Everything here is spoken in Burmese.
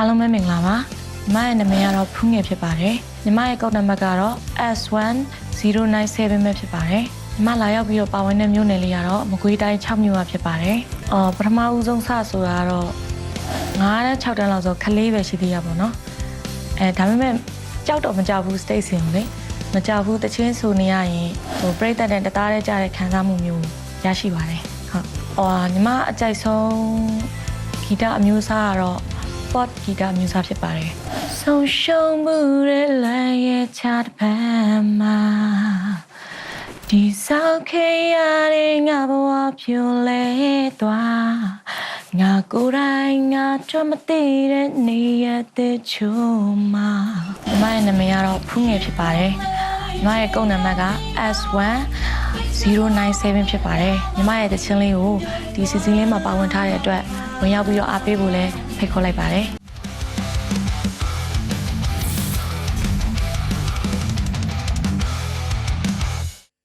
အားလုံးပဲမင်္ဂလာပါညီမရဲ့နာမည်ကတော့ဖူးငယ်ဖြစ်ပါတယ်ညီမရဲ့ကောက်နံပါတ်ကတော့ S1097 ပဲဖြစ်ပါတယ်ညီမလာရောက်ပြီးတော့ပါဝင်တဲ့မြို့နယ်လေးကတော့မကွေးတိုင်း6မြို့မှာဖြစ်ပါတယ်အော်ပထမဦးဆုံးစဆိုတာကတော့9နဲ့6တန်းလောက်ဆိုခလေးပဲရှိသေးရပါတော့အဲဒါပေမဲ့ကြောက်တော့မကြောက်ဘူး state စင်ကိုလေမကြောက်ဘူးတချင်းဆိုနေရရင်ဟိုပြိတ္တတဲ့တသားတဲ့ကြတဲ့ခံစားမှုမျိုးရရှိပါတယ်ဟုတ်အော်ညီမအကြိုက်ဆုံးဂီတအမျိုးအစားကတော့ pop ဂီတအမျိုးအစားဖြစ်ပါတယ်ဆုံးရှုံးမှုရဲ့လည်းရဲ့ချတဲ့ဖန်မှာဒီဆောင်ခေရတဲ့ငါဘဝဖြိုလဲသွားငါကိုယ်တိုင်ငါကြမသိတဲ့နေရတဲ့ချိုးမှာညီမရဲ့နာမည်ကတော့ဖူးငယ်ဖြစ်ပါတယ်ညီမရဲ့ကုန်းနံပါတ်က S1 097ဖြစ်ပါတယ်ညီမရဲ့တချင်းလေးကိုဒီစီစဉ်လေးမှာပါဝင်ထားတဲ့အတွက်ဝင်ရောက်ပြီးတော့အားပေးဖို့လဲ ဖိတ်ခေါ်လိုက်ပါတယ်